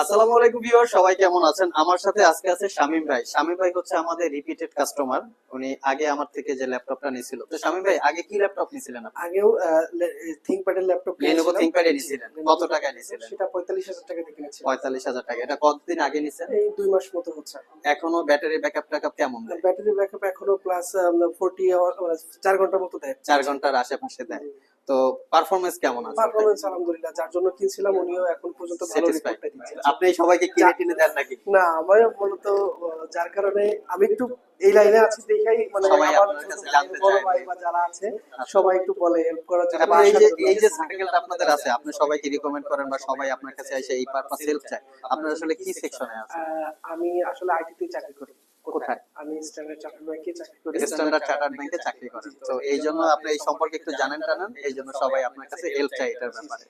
আসসালামু আলাইকুম ভিউয়ার সবাই কেমন আছেন? আমার সাথে আজকে আছে শামিম ভাই। শামিম ভাই হচ্ছে আমাদের রিপিটেড কাস্টমার উনি আগে আমার থেকে যে ল্যাপটপটা নিয়েছিল তো শামিম ভাই আগে কি ল্যাপটপ নিয়েছিলেন আপনি? আগেও থিংকপ্যাডের ল্যাপটপ Lenovo ThinkPad এ কত টাকায় নিয়েছিলেন? সেটা পঁয়তাল্লিশ হাজার টাকা দিয়ে পঁয়তাল্লিশ হাজার টাকা। এটা কতদিন আগে নিছেন? এই দুই মাস মতো হচ্ছে। এখনও ব্যাটারি ব্যাকআপ ট্যাকআপ কেমন দেয়? ব্যাটারি ব্যাকআপ এখনও প্লাস ফোরটি চার ঘণ্টার মতো দেয়। চার ঘণ্টার আশেপাশে দেয়। তো কেমন আছে? আলহামদুলিল্লাহ যার জন্য কিনছিলাম উনিও এখন পর্যন্ত ভালো স্যাটিসফাইড রিপোর্টটা দিচ্ছে। আপনি সবাইকে কিনে কিনে দেন নাকি? না আমার মূলত যার কারণে আমি একটু এই লাইনে আছি দেখাই মানে সবাই আপনার কাছে জানতে চায়। ভাই বা যারা আছে সবাই একটু বলে হেল্প করার জন্য এই যে এই যে সার্কেলটা আপনাদের আছে আপনি সবাইকে রিকমেন্ড করেন বা সবাই আপনার কাছে এসে এই পারপাস হেল্প চায়। আপনার আসলে কি সেকশনে আছে? আহ, আমি আসলে আইটিতে চাকরি করি। কোথায়? আমি স্ট্যান্ডার্ড চাকরি ব্যাংকে চাকরি করি স্ট্যান্ডার্ড চার্টার্ড ব্যাংকে চাকরি করেন। তো এই জন্য আপনি এই সম্পর্কে একটু জানেন টানেন এই জন্য সবাই আপনার কাছে হেল্প চাই এটার ব্যাপারে।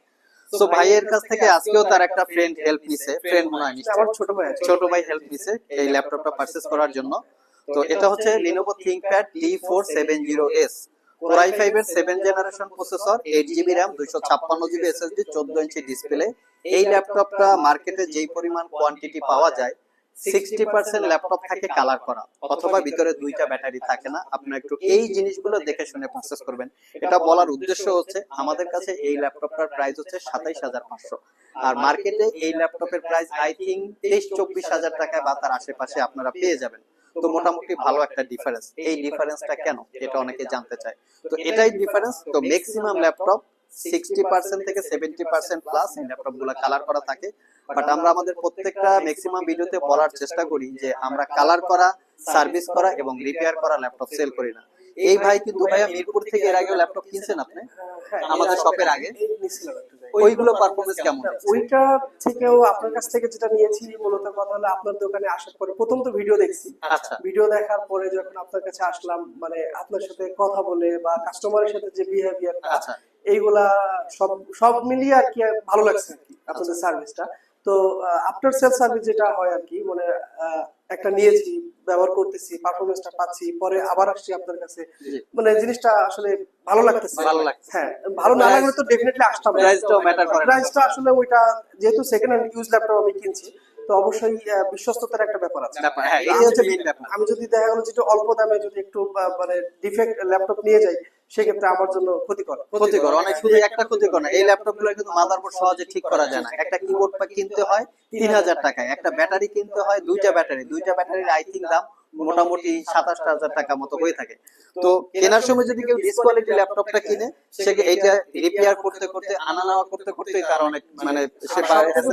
তো ভাইয়ের কাছ থেকে আজকেও তার একটা ফ্রেন্ড হেল্প নিছে ফ্রেন্ড মনে হয় আমার ছোট ভাই ছোট ভাই হেল্প নিছে এই ল্যাপটপটা পারচেজ করার জন্য। তো এটা হচ্ছে Lenovo ThinkPad D470S Core i5 এর 7 generation processor 8 GB RAM 256 GB SSD 14 inch display এই ল্যাপটপটা মার্কেটে যেই পরিমাণ কোয়ান্টিটি পাওয়া যায় 60% ল্যাপটপ থাকে কালার করা অথবা ভিতরে দুইটা ব্যাটারি থাকে না। আপনারা একটু এই জিনিসগুলো দেখে শুনে পারচেজ করবেন। এটা বলার উদ্দেশ্য হচ্ছে আমাদের কাছে এই ল্যাপটপটার প্রাইস হচ্ছে 27500 আর মার্কেটে এই ল্যাপটপের প্রাইস আই থিঙ্ক তেইশ চব্বিশ হাজার টাকা বা তার আশেপাশে আপনারা পেয়ে যাবেন। তো মোটামুটি ভালো একটা ডিফারেন্স এই ডিফারেন্সটা কেন? এটা অনেকে জানতে চায়। তো এটাই ডিফারেন্স তো ম্যাক্সিমাম ল্যাপটপ সিক্সটি পার্সেন্ট থেকে সেভেন্টি পার্সেন্ট প্লাস এই ল্যাপটপগুলো কালার করা থাকে বাট আমরা আমাদের প্রত্যেকটা ম্যাক্সিমাম ভিডিওতে বলার চেষ্টা করি যে আমরা কালার করা সার্ভিস করা এবং রিপেয়ার করা ল্যাপটপ সেল করি না। এই ভাই কিন্তু ভাইয়া মিরপুর থেকে এর আগে ল্যাপটপ কিনছেন আপনি? আমাদের শপের আগে? ওইগুলো পারফরমেন্স কেমন ওইটা থেকেও আপনার কাছ থেকে যেটা নিয়েছি মূলত কথা হলো আপনার দোকানে আসার পরে প্রথম তো ভিডিও দেখছি। আচ্ছা। ভিডিও দেখার পরে যখন আপনার কাছে আসলাম মানে আপনার সাথে কথা বলে বা কাস্টমারের সাথে যে বিহেভিয়ার আচ্ছা। এইগুলা সব সব মিলিয়ে আর কি ভালো লাগছে আপনাদের সার্ভিসটা তো আফটার সেল সার্ভিস যেটা হয় আর কি মানে একটা নিয়েছি ব্যবহার করতেছি পারফরমেন্সটা পাচ্ছি পরে আবার আসছি আপনার কাছে। মানে জিনিসটা আসলে ভালো লাগতেছে। ভালো লাগছে। হ্যাঁ ভালো না লাগলে তো ডেফিনেটলি আসতাম প্রাইসটা ম্যাটার করে প্রাইসটা আসলে ওইটা যেহেতু সেকেন্ড হ্যান্ড ইউজ ল্যাপটপ আমি কিনছি তো অবশ্যই বিশ্বস্ততার একটা ব্যাপার আছে। হ্যাঁ, এই হচ্ছে মেইন ব্যাপার। আমি যদি দেখা গেলো যেটা অল্প দামে যদি একটু মানে ডিফেক্ট ল্যাপটপ নিয়ে যাই সেক্ষেত্রে আমার জন্য ক্ষতিকর। ক্ষতিকর অনেক শুধু একটা ক্ষতিকর না। এই ল্যাপটপগুলো কিন্তু মাদারবোর্ড সহজে ঠিক করা যায় না। একটা কিবোর্ড কিনতে হয় তিন হাজার টাকায়। একটা ব্যাটারি কিনতে হয় দুইটা ব্যাটারি দুইটা ব্যাটারির আই থিঙ্ক দাম মোটামুটি সাতাশ হাজার টাকা মতো হয়ে থাকে। তো কেনার সময় যদি কেউ ডিসকোয়ালিটি ল্যাপটপটা কিনে সে এইটা রিপেয়ার করতে করতে আনা নেওয়া করতে করতে তার অনেক মানে সে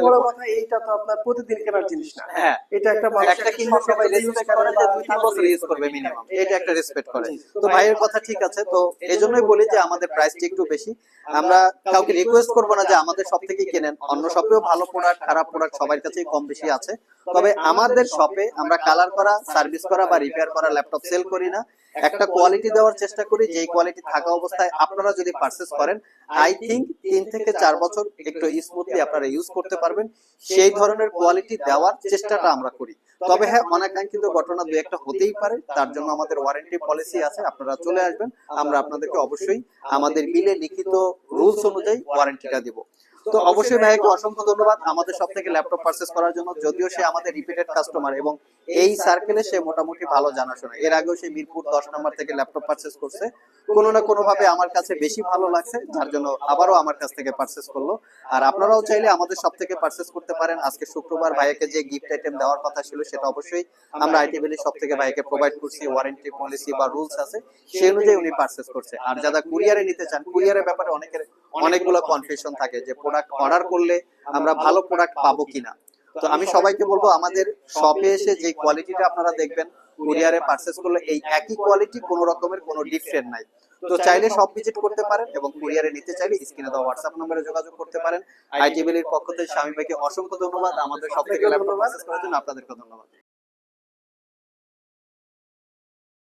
বড়। কথা এইটা তো আপনার প্রতিদিন কেনার জিনিস না। হ্যাঁ এটা একটা একটা কিনলে সবাই রেসপেক্ট করে যে দুই তিন বছর ইউজ করবে মিনিমাম এটা একটা রেসপেক্ট করে। তো ভাইয়ের কথা ঠিক আছে তো এজন্যই বলি যে আমাদের প্রাইসটা একটু বেশি। আমরা কাউকে রিকোয়েস্ট করব না যে আমাদের সব থেকে কেনেন। অন্য শপেও ভালো প্রোডাক্ট খারাপ প্রোডাক্ট সবার কাছেই কম বেশি আছে। তবে আমাদের শপে আমরা কালার করা সার্ভিস করা বা রিপেয়ার করা ল্যাপটপ সেল করি না, একটা কোয়ালিটি দেওয়ার চেষ্টা করি যে কোয়ালিটি থাকা অবস্থায় আপনারা যদি পারচেস করেন আই থিঙ্ক তিন থেকে চার বছর একটু স্মুথলি আপনারা ইউজ করতে পারবেন। সেই ধরনের কোয়ালিটি দেওয়ার চেষ্টাটা আমরা করি। তবে হ্যাঁ অনাকাঙ্ক্ষিত ঘটনা দু একটা হতেই পারে, তার জন্য আমাদের ওয়ারেন্টি পলিসি আছে, আপনারা চলে আসবেন, আমরা আপনাদেরকে অবশ্যই আমাদের বিলে লিখিত রুলস অনুযায়ী ওয়ারেন্টিটা দিব। তো অবশ্যই ভাইকে অসংখ্য ধন্যবাদ আমাদের সব থেকে ল্যাপটপ পারচেস করার জন্য যদিও সে আমাদের রিপিটেড কাস্টমার এবং এই সার্কেলে সে মোটামুটি ভালো জানাশোনা। এর আগেও সে মিরপুর দশ নম্বর থেকে ল্যাপটপ পারচেস করছে। কোনো না কোনো ভাবে আমার কাছে বেশি ভালো লাগছে যার জন্য আবারও আমার কাছ থেকে পারচেস করল। আর আপনারাও চাইলে আমাদের সব থেকে পারচেস করতে পারেন। আজকে শুক্রবার ভাইকে যে গিফট আইটেম দেওয়ার কথা ছিল সেটা অবশ্যই আমরা আইটি ভ্যালি সব থেকে ভাইকে প্রোভাইড করছি ওয়ারেন্টি পলিসি বা রুলস আছে সেই অনুযায়ী উনি পারচেস করছে। আর যারা কুরিয়ারে নিতে চান কুরিয়ারের ব্যাপারে অনেকের অনেকগুলো কনফিউশন থাকে যে প্রোডাক্ট অর্ডার করলে আমরা ভালো প্রোডাক্ট পাবো কিনা। তো আমি সবাইকে বলব আমাদের শপে এসে যে কোয়ালিটিটা আপনারা দেখবেন কুরিয়ারে পারচেস করলে এই একই কোয়ালিটি কোনো রকমের কোনো ডিফারেন্ট নাই। তো চাইলে সব ভিজিট করতে পারেন এবং কুরিয়ারে নিতে চাইলে স্ক্রিনে দেওয়া হোয়াটসঅ্যাপ নম্বরে যোগাযোগ করতে পারেন। আইটিবিলির পক্ষ থেকে স্বামী ভাইকে অসংখ্য ধন্যবাদ। আমাদের সব থেকে ল্যাপটপ পারচেস করার জন্য আপনাদেরকে ধন্যবাদ।